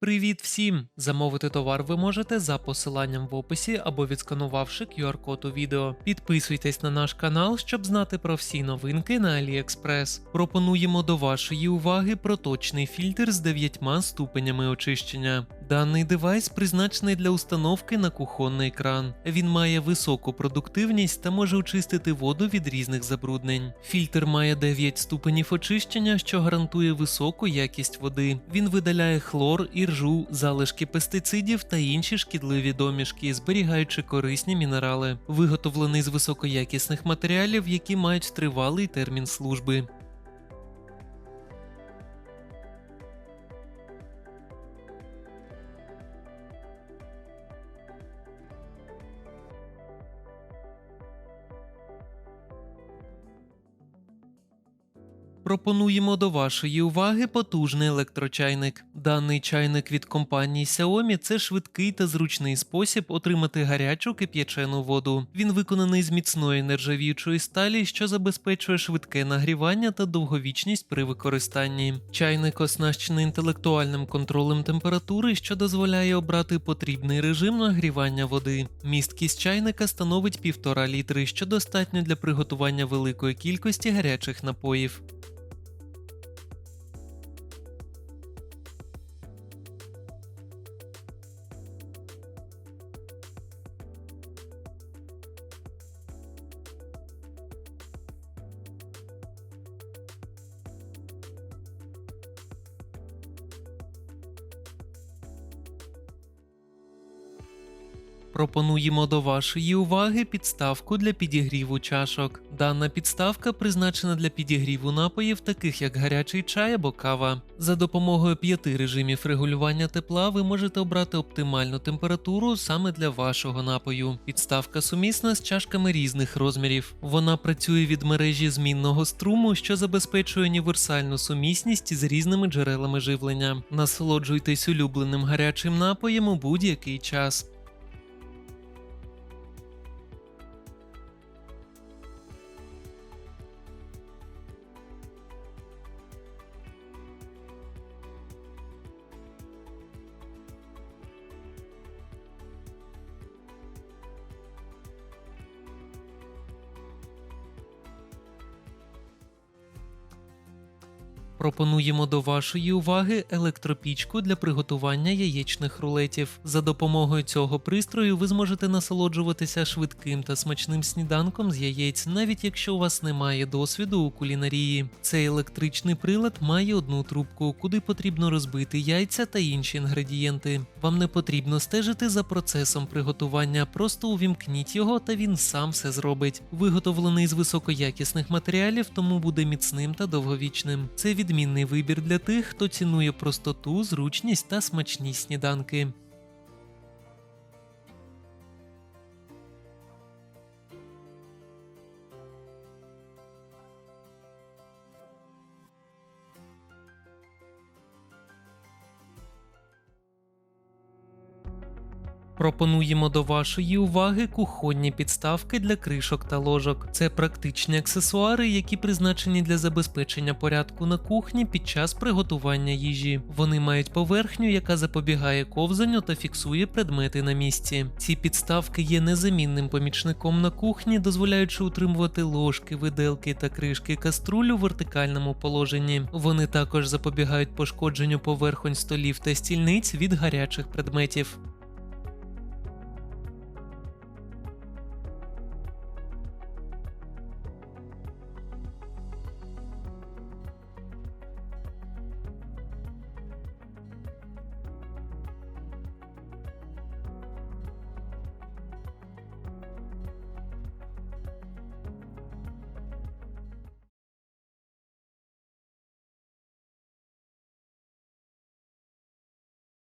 Привіт всім! Замовити товар ви можете за посиланням в описі або відсканувавши QR-код у відео. Підписуйтесь на наш канал, щоб знати про всі новинки на AliExpress. Пропонуємо до вашої уваги проточний фільтр з 9 ступенями очищення. Даний девайс призначений для установки на кухонний кран. Він має високу продуктивність та може очистити воду від різних забруднень. Фільтр має 9 ступенів очищення, що гарантує високу якість води. Він видаляє хлор, іржу, залишки пестицидів та інші шкідливі домішки, зберігаючи корисні мінерали. Виготовлений з високоякісних матеріалів, які мають тривалий термін служби. Пропонуємо до вашої уваги потужний електрочайник. Даний чайник від компанії Xiaomi – це швидкий та зручний спосіб отримати гарячу кип'ячену воду. Він виконаний з міцної нержавіючої сталі, що забезпечує швидке нагрівання та довговічність при використанні. Чайник оснащений інтелектуальним контролем температури, що дозволяє обрати потрібний режим нагрівання води. Місткість чайника становить 1,5 літри, що достатньо для приготування великої кількості гарячих напоїв. Пропонуємо до вашої уваги підставку для підігріву чашок. Дана підставка призначена для підігріву напоїв, таких як гарячий чай або кава. За допомогою п'яти режимів регулювання тепла ви можете обрати оптимальну температуру саме для вашого напою. Підставка сумісна з чашками різних розмірів. Вона працює від мережі змінного струму, що забезпечує універсальну сумісність з різними джерелами живлення. Насолоджуйтесь улюбленим гарячим напоєм у будь-який час. Пропонуємо до вашої уваги електропічку для приготування яєчних рулетів. За допомогою цього пристрою ви зможете насолоджуватися швидким та смачним сніданком з яєць, навіть якщо у вас немає досвіду у кулінарії. Цей електричний прилад має одну трубку, куди потрібно розбити яйця та інші інгредієнти. Вам не потрібно стежити за процесом приготування, просто увімкніть його, та він сам все зробить. Виготовлений з високоякісних матеріалів, тому буде міцним та довговічним. Це відмінний вибір для тих, хто цінує простоту, зручність та смачні сніданки. Пропонуємо до вашої уваги кухонні підставки для кришок та ложок. Це практичні аксесуари, які призначені для забезпечення порядку на кухні під час приготування їжі. Вони мають поверхню, яка запобігає ковзанню та фіксує предмети на місці. Ці підставки є незамінним помічником на кухні, дозволяючи утримувати ложки, виделки та кришки каструль у вертикальному положенні. Вони також запобігають пошкодженню поверхонь столів та стільниць від гарячих предметів.